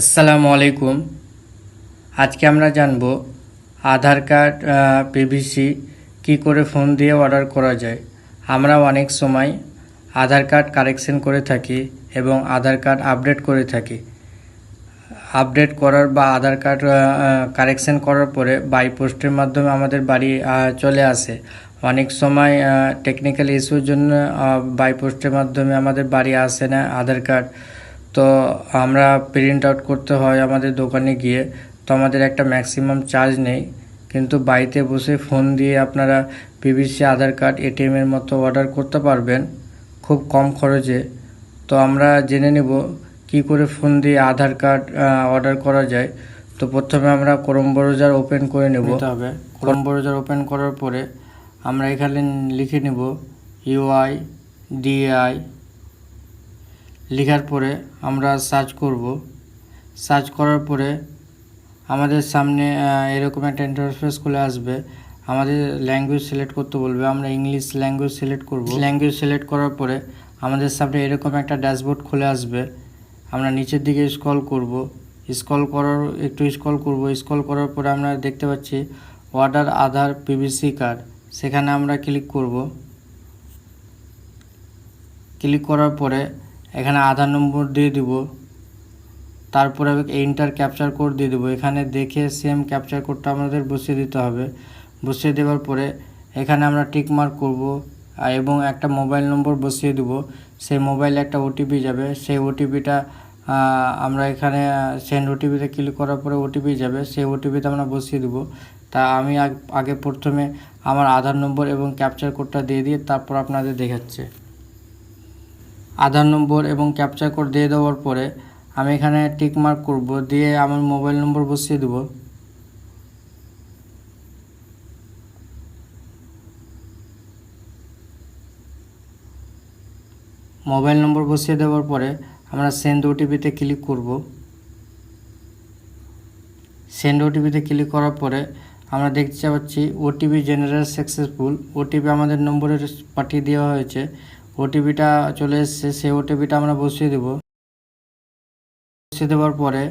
আসসালামু আলাইকুম। আজকে আমরা জানব আধার কার্ড পিভিসি কি করে ফোন দিয়ে অর্ডার করা যায়। আমরা অনেক সময় আধার কার্ড কারেকশন করে থাকি এবং আধার কার্ড আপডেট করে থাকি। আপডেট করার বা আধার কার্ড কারেকশন করার পরে বাই পোস্টের মাধ্যমে আমাদের বাড়ি চলে আসে। অনেক সময় টেকনিক্যাল ইস্যুর জন্য বাই পোস্টের মাধ্যমে আমাদের বাড়ি আসে না আধার কার্ড। তো আমরা প্রিন্ট আউট করতে হয় আমাদের দোকানে গিয়ে। তো আমাদের একটা ম্যাক্সিমাম চার্জ নেই। কিন্তু বাড়িতে বসে ফোন দিয়ে আপনারা পিভিসি আধার কার্ড এটিএমের মতো অর্ডার করতে পারবেন। খুব কম খরচে। তো আমরা জেনে নেব কি করে ফোন দিয়ে আধার কার্ড অর্ডার করা যায়। তো প্রথমে আমরা ক্রোম ব্রাউজার ওপেন করে নেব। হবে। ক্রোম ব্রাউজার ওপেন করার পরে আমরা এখানে লিখে নেব ইউআই ডিআই লেখার পরে আমরা সার্চ করব। সার্চ করার পরে আমাদের সামনে এরকম একটা ইন্টারফেস খুলে আসবে। আমাদের ল্যাঙ্গুয়েজ সিলেক্ট করতে বলবে। আমরা ইংলিশ ল্যাঙ্গুয়েজ সিলেক্ট করব। ল্যাঙ্গুয়েজ সিলেক্ট করার পরে আমাদের সামনে এরকম একটা ড্যাশবোর্ড খুলে আসবে। আমরা নিচের দিকে স্ক্রল করব। স্ক্রল করার, একটু স্ক্রল করব। স্ক্রল করার পরে আমরা দেখতে পাচ্ছি অর্ডার আধার পিভিসি কার্ড সেখানে আমরা ক্লিক করব। ক্লিক করার পরে এখানে আধার নম্বর দিয়ে দিব। তারপরে এন্টার ক্যাপচার কোড দিয়ে দেবো। এখানে দেখে সেম ক্যাপচার কোডটা আমাদের বসিয়ে দিতে হবে। বসিয়ে দেওয়ার পরে এখানে আমরা টিক মার্ক করব এবং একটা মোবাইল নম্বর বসিয়ে দেব। সেই মোবাইলে একটা ওটিপি যাবে। সেই ওটিপিটা আমরা এখানে সেন্ড ওটিপিতে ক্লিক করার পরে ওটিপি যাবে। সেই ওটিপিতে আমরা বসিয়ে দেবো। তা আমি আগ- আগে প্রথমে আমার আধার নম্বর এবং ক্যাপচার কোডটা দিয়ে দিয়ে তারপর আপনাদের দেখাচ্ছে। আধার নম্বর এবং ক্যাপচার কোড দিয়ে দেওয়ার পরে আমি এখানে টিক মার্ক করব, দিয়ে আমার মোবাইল নম্বর বসিয়ে দেব। মোবাইল নম্বর বসিয়ে দেওয়ার পরে আমরা সেন্ড ওটিপিতে ক্লিক করব। সেন্ড ওটিপিতে ক্লিক করার পরে আমরা দেখতে পাচ্ছি ওটিপি জেনারেল সাকসেসফুল ওটিপি আমাদের নম্বরে পাঠিয়ে দেওয়া হয়েছে। ওটিপিটা চলে এসেছে, সেই ওটিপিটা আমরা বসিয়ে দেব। বসিয়ে দেওয়ার পরে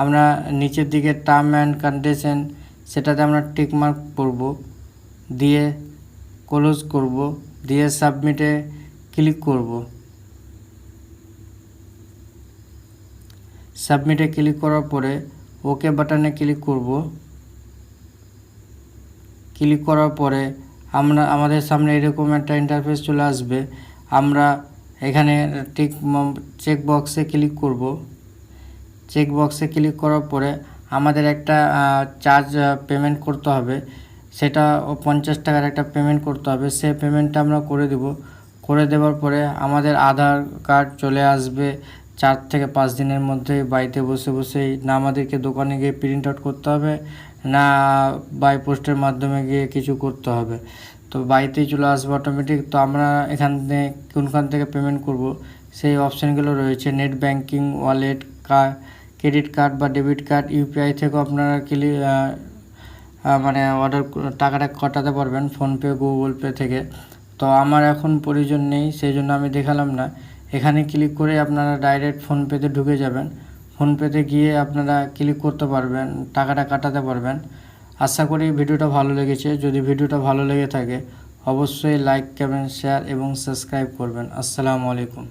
আমরা নিচের দিকে টার্ম অ্যান্ড কন্ডিশন সেটাতে আমরা টিক মার্ক করব, দিয়ে ক্লোজ করব, দিয়ে সাবমিটে ক্লিক করব। সাবমিটে ক্লিক করার পরে ওকে বাটনে ক্লিক করব। ক্লিক করার পরে আমরা, আমাদের সামনে এরকম একটা ইন্টারফেস চলে আসবে। আমরা এখানে টিক চেক বক্সে ক্লিক করব। চেক বক্সে ক্লিক করার পরে আমাদের একটা চার্জ পেমেন্ট করতে হবে। সেটা পঞ্চাশ টাকার একটা পেমেন্ট করতে হবে। সে পেমেন্টটা আমরা করে দেব। করে দেওয়ার পরে আমাদের আধার কার্ড চলে আসবে চার থেকে পাঁচ দিনের মধ্যে। বাড়িতে বসে বসেই না আমাদেরকে দোকানে গিয়ে প্রিন্ট আউট করতে হবে। না বাই পোস্টের মাধ্যমে গিয়ে কিছু করতে হবে। তো বাড়িতেই চলে আসবে অটোমেটিক তো আমরা এখান থেকে কোনখান থেকে পেমেন্ট করব? সেই অপশানগুলো রয়েছে নেট ব্যাংকিং ওয়ালেট কার ক্রেডিট কার্ড বা ডেবিট কার্ড ইউপিআই থেকেও আপনারা ক্লি মানে অর্ডার টাকাটা কাটাতে পারবেন ফোনপে, গুগল পে থেকে। তো আমার এখন প্রয়োজন নেই, সেই জন্য আমি দেখালাম না। এখানে ক্লিক করে আপনারা ডাইরেক্ট ফোনপেতে ঢুকে যাবেন। ফোনপেতে গিয়ে আপনারা ক্লিক করতে পারবেন, টাকাটা কাটাতে পারবেন। আশা করি ভিডিওটা ভালো লেগেছে। যদি ভিডিওটা ভালো লেগে থাকে, অবশ্যই লাইক কমেন্ট শেয়ার এবং সাবস্ক্রাইব করবেন। আসসালামু আলাইকুম।